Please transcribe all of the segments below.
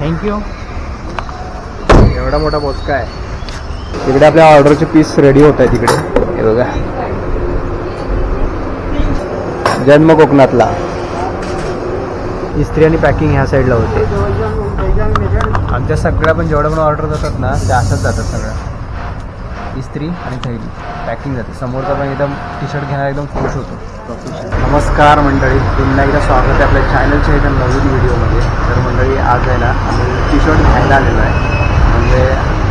Thank you एवढा मोठा बोचका आहे. तिकडे आपल्या ऑर्डरचे पीस रेडी होत आहे तिकडे हे बघा. जन्म कोकणातला. इस्त्री आणि पॅकिंग ह्या साईडला होते. आमच्या सगळ्या पण जेवढ्या पण ऑर्डर जातात ना त्या असंच जातात सगळ्या इस्त्री आणि थैली. पॅकिंग जाते. समोरचा पण एकदम टी शर्ट घेणार एकदम खुश होतो. नमस्कार मंडळी. पुन्हा एकदा स्वागत आहे आपल्या चॅनलच्या एका नवीन व्हिडिओमध्ये मंडळी आज आहे ना आम्ही टी शर्ट घ्यायला आलेलो आहे. म्हणजे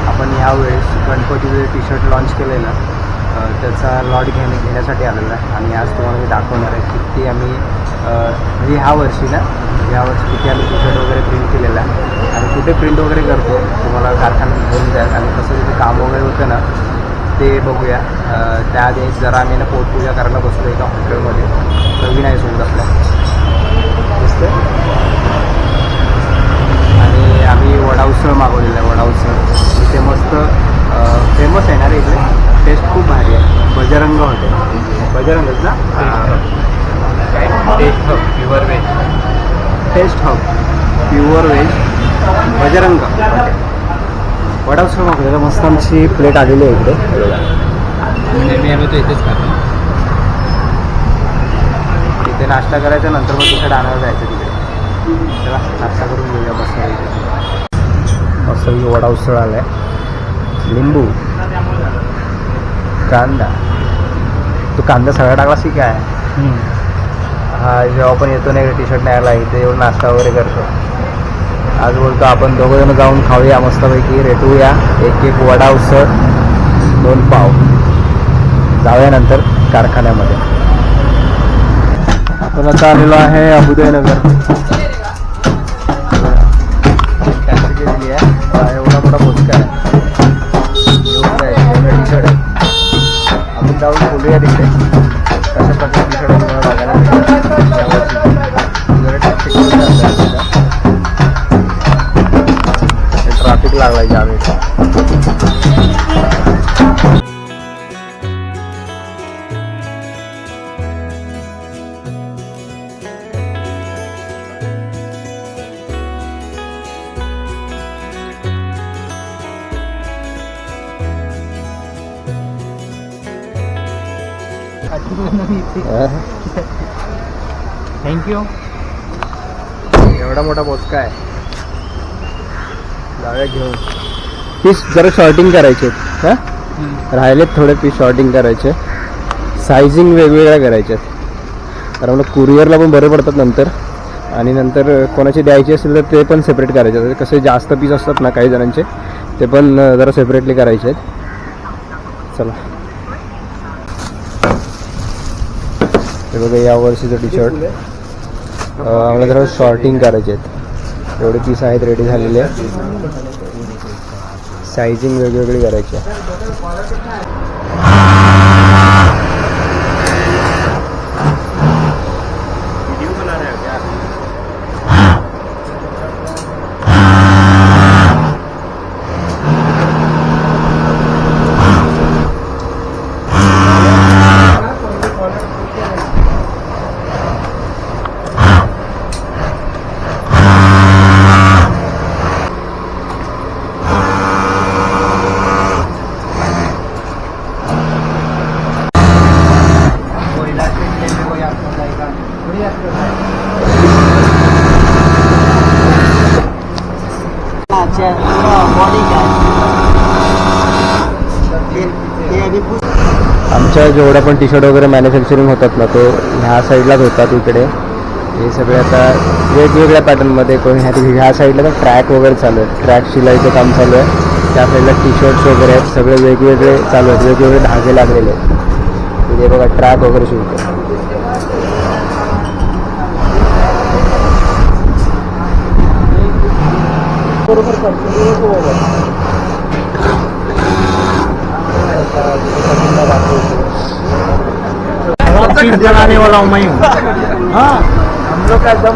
आपण ह्यावेळेस गणपतीचे टी शर्ट लॉन्च केलेलं ना त्याचा लॉट घेणे घेण्यासाठी आलेलो आहे. आणि आज तुम्हाला मी दाखवणार आहे किती आम्ही म्हणजे ह्या वर्षी ना ह्या वर्षी किती आम्ही टी शर्ट वगैरे प्रिंट केलेलं आहे. आणि कुठे प्रिंट वगैरे करतो तुम्हाला कारखान्यात घेऊन जाईल आणि कसं तिथे काम वगैरे होतं ना ते बघूया. त्याआधी जरा आम्ही ना पोटपूजा करायला बसलो एका हॉटेलमध्ये रवी नाही सोबत आपल्या दिसतंय? आणि आम्ही वडा उसळ मागवलेला आहे वडा उसळ इथे मस्त फेमस आहे ना रे इकडे टेस्ट खूप भारी आहे बजरंग हॉटेल बजरंगच ना taste hub pure veg taste hub pure veg Bajrang hotel vada उसळ मागवलेला मस्त आमची प्लेट आलेली आहे इकडे. नेहमी आम्ही तो इथेच खातो. तिथे नाश्ता करायचा नंतर मग तिकडे आणायला जायचं तिकडे. चला नाश्ता करून घेऊया मस्त मस्त वडा उसळ आलाय. लिंबू कांदा. तू कांदा सगळा टाकलास की काय? हा जेव्हा पण येतो नाही टी शर्ट न्यायला इथे येऊन नाश्ता वगैरे करतो. आज बोलतो आपण दोघंजण जाऊन खाऊया मस्तपैकी रेटूया. एक एक वडा उसळ दोन पाव. जाऊया नंतर कारखान्यामध्ये. आपण आता आलेलो आहे अबुदयनगर. टॅक्सी केलेली आहे. एवढा मोठा बोचका आहे टी शर्ट आहे आपण जाऊन बोलूया तिकडे. थँक्यू एवढा मोठा बोचका आहे. जाऊया घेऊन. पीस जरा शॉर्टिंग करायचे हां? राहिलेत थोडे पीस शॉर्टिंग करायचे. सायझिंग वेगवेगळ्या करायच्या कारण मला कुरिअरला पण बरे पडतात नंतर. आणि नंतर कोणाचे द्यायचे असेल तर ते पण सेपरेट करायचे आहेत. कसे जास्त पीस असतात ना काही जणांचे ते पण जरा सेपरेटली करायचे आहेत. चला. हे बघा या वर्षीचं टी शर्ट आम्हाला जरा शॉर्टिंग करायचे आहेत. एवढे पीस आहेत रेडी झालेले सायझिंग वेगवेगळी करायची आहे. आमच्या जेवढ्या पण टी शर्ट वगैरे मॅन्युफॅक्चरिंग होतात ना तो ह्या साईडलाच होतात इकडे. हे सगळे आता वेगवेगळ्या पॅटर्नमध्ये कोणी ह्या ह्या साईडला तर ट्रॅक वगैरे चालू आहे ट्रॅक शिलाईचं काम चालू आहे. त्या साईडला टी शर्ट्स वगैरे आहेत. सगळे वेगवेगळे चालू आहेत. वेगवेगळे धागे लागलेले आहेत. इथे बघा ट्रॅक वगैरे शिवतो बनाने वाला हूँ मैं हाँ हम लोग का एकदम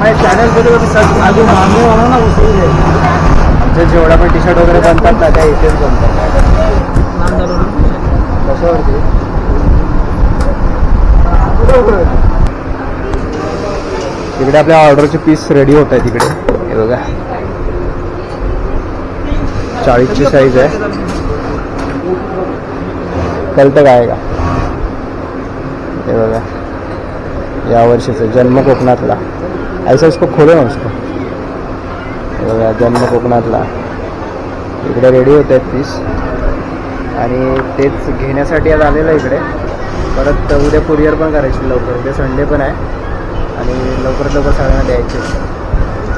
मैं चैनल जो मांगने वाला ना वो सही है आमचे जेवढ्या पण टी शर्ट वगैरे बनतात ना त्या इथेच बनतात. कशावरती? तिकडे आपल्या ऑर्डरचे पीस रेडी होत आहे तिकडे हे बघा. चाळीसची साईज आहे. कळतं काय का? हे बघा. या वर्षीचं जन्म कोकणातला. ऐसा इसको खोलो ना उसको बघा जन्म कोकणातला. इकडे रेडी होत आहेत पीस आणि तेच घेण्यासाठी आज आलेलं आहे इकडे. परत उद्या कुरिअर पण करायची लवकर. उद्या संडे पण आहे. आणि लवकरात लवकर सगळ्यांना द्यायचे.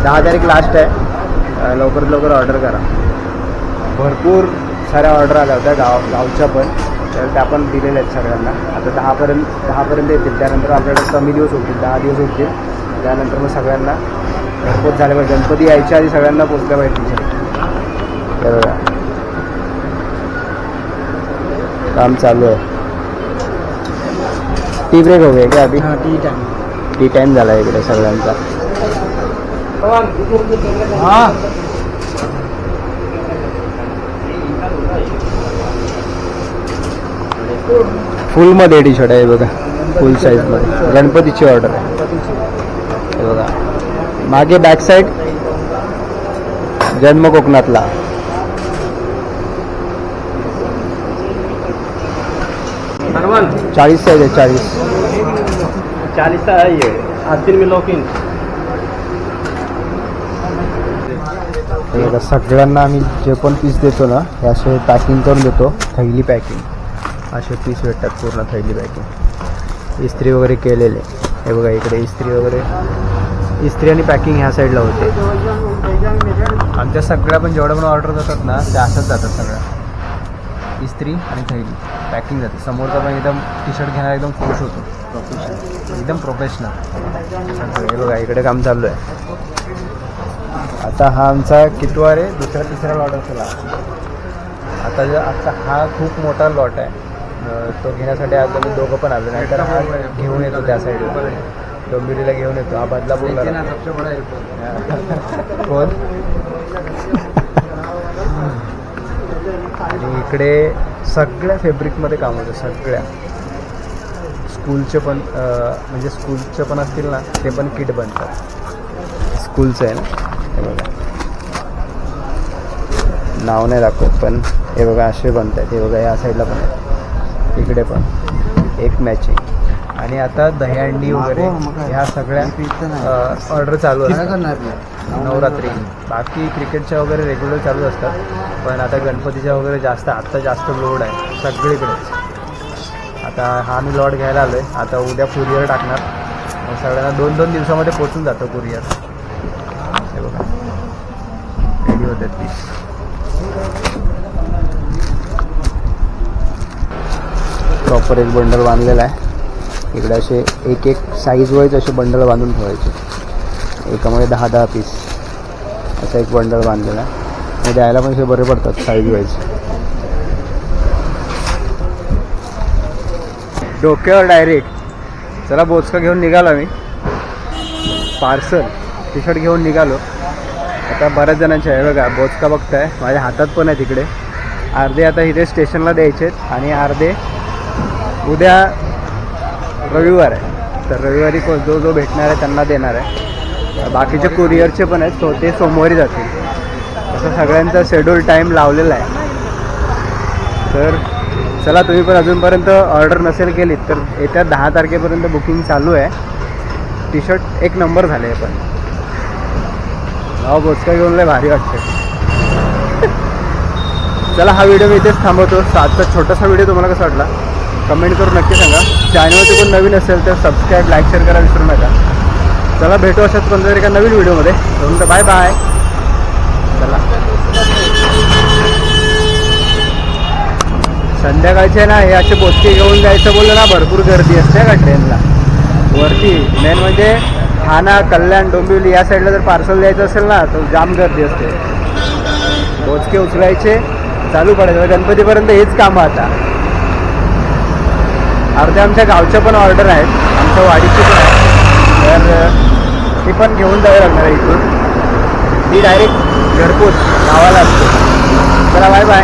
दहा तारीख लास्ट आहे. लवकरात लवकर ऑर्डर करा. भरपूर साऱ्या ऑर्डर आल्या होत्या गाव गावच्या पण. तर त्या पण दिलेल्या आहेत सगळ्यांना. आता दहापर्यंत दहापर्यंत येतील. त्यानंतर आपल्याकडे कमी दिवस होतील दहा दिवस होतील. त्यानंतर मग सगळ्यांना घरपोच झाले पाहिजे गणपती यायच्या आधी सगळ्यांना पोचल्या पाहिजे बघा काम चालू आहे. टी ब्रेक हो गया क्या अभी हाँ टी टाइम टी टाइम झाला इकडे सगळ्यांचा. हाँ. फुलमध्ये टी शर्ट आहे बघा. फुल साईजमध्ये गणपतीची ऑर्डर आहे. हे बघा. मागे बॅक साईड जन्म कोकणातला. चाळीस साईज आहे चाळीस. है. ये आस्तीन में लौकिन बघा सगळ्यांना आम्ही जे पण पीस देतो ना हे असे पॅकिंग करून देतो. थैली पॅकिंग असे पीस भेटतात पूर्ण थैली पॅकिंग. इस्त्री वगैरे केलेले. हे बघा इकडे इस्त्री वगैरे. इस्त्री आणि पॅकिंग ह्या साईडला होते. आमच्या सगळ्या पण जेवढ्या पण ऑर्डर जातात ना त्या असंच जातात सगळ्या. इस्त्री आणि थैली. पॅकिंग जाते. समोरचा पण एकदम टी शर्ट घेणारा एकदम खुश होतो. प्रोफेशनल एकदम प्रोफेशनल हे बघा इकडे काम चालू आहे. आता हा आमचा कितवा रे दुसरा तिसरा लॉट असेल आता जो आता हा खूप मोठा लॉट आहे. तो घेण्यासाठी आज आम्ही दोघं पण आलो नाही तर हा घेऊन येतो त्या साईडला डोंबिवलीला घेऊन येतो. हा बदलापूरला राहतो. कोण? आणि इकडे सगळ्या फेब्रिकमध्ये काम होतं सगळ्या. स्कूलचे पण म्हणजे स्कूलचे पण असतील ना ते पण किट बनतात. स्कूलचं आहे ना? हे बघा. नाव नाही दाखवत पण हे बघा असे बनत आहेत हे बघा या साईडला पण आहेत. इकडे पण. एक मॅचिंग आणि आता दहीहंडी वगैरे ह्या सगळ्या ऑर्डर चालू असतात. नवरात्री. बाकी क्रिकेटच्या वगैरे रेग्युलर चालू असतात. पण आता गणपतीच्या वगैरे जास्त आत्ता जास्त लोड आहे. सगळीकडेच आता हा मी लॉट घ्यायला आलो आहे आता उद्या कुरिअर टाकणार. सगळ्यांना दोन दोन दिवसामध्ये पोचून जातं कुरिअर हे बघा. रेडी होते पीस प्रॉपर एक बंडल बांधलेला आहे. इकडे असे एक एक साईज वाईज असे बंडल बांधून ठेवायचे. एकामध्ये दहा दहा पीस असा एक बंडल बांधलेला आहे. आणि द्यायला पण असे बरे पडतात साईज वाईज डोक्यावर डायरेक्ट चला बोचका घेऊन निघालो मी पार्सल टी शर्ट घेऊन निघालो. आता बऱ्याच जणांचे आहे बघा बोचका बघताय. माझ्या हातात पण आहे तिकडे. अर्धे आता इथे स्टेशनला द्यायचे आहेत आणि अर्धे उद्या रविवार आहे. तर रविवारी को जो जो भेटणार आहे त्यांना देणार आहे. बाकीचे कुरिअरचे पण आहेत. सो ते सोमवारी जातील. असं सगळ्यांचा शेड्यूल टाईम लावलेला आहे. तर चला तुम्ही पण अजूनपर्यंत ऑर्डर नसेल केलीत तर येत्या दहा तारखेपर्यंत बुकिंग चालू आहे. टी शर्ट एक नंबर झाले आहे पण. नाव बोचका घेऊन लय भारी वाटतं चला हा व्हिडिओ मी इथेच थांबवतो. आजचा छोटासा व्हिडिओ तुम्हाला कसा वाटला? कमेंट करून नक्की सांगा. चॅनलवरती कोण नवीन असेल तर सबस्क्राईब लाईक शेअर करा विसरू नका. चला भेटू अशाच कोणत्या तरी एका नवीन व्हिडिओमध्ये तुमचं बाय बाय चला. संध्याकाळचे ना हे असे बोचके घेऊन जायचं बोललं ना भरपूर गर्दी असते का ट्रेनला वरती मेन म्हणजे ठाणा कल्याण डोंबिवली या साईडला जर पार्सल द्यायचं असेल ना तर जाम गर्दी असते. बोचके उचलायचे चालू पडायचं. गणपतीपर्यंत हेच कामं आता. अर्ध्या आमच्या गावच्या पण ऑर्डर आहेत. आमच्या वाडीची पण आहे तर ती पण घेऊन जावं लागणार आहे इथून. ती डायरेक्ट घरपोच गावाला असते. चला बाय बाय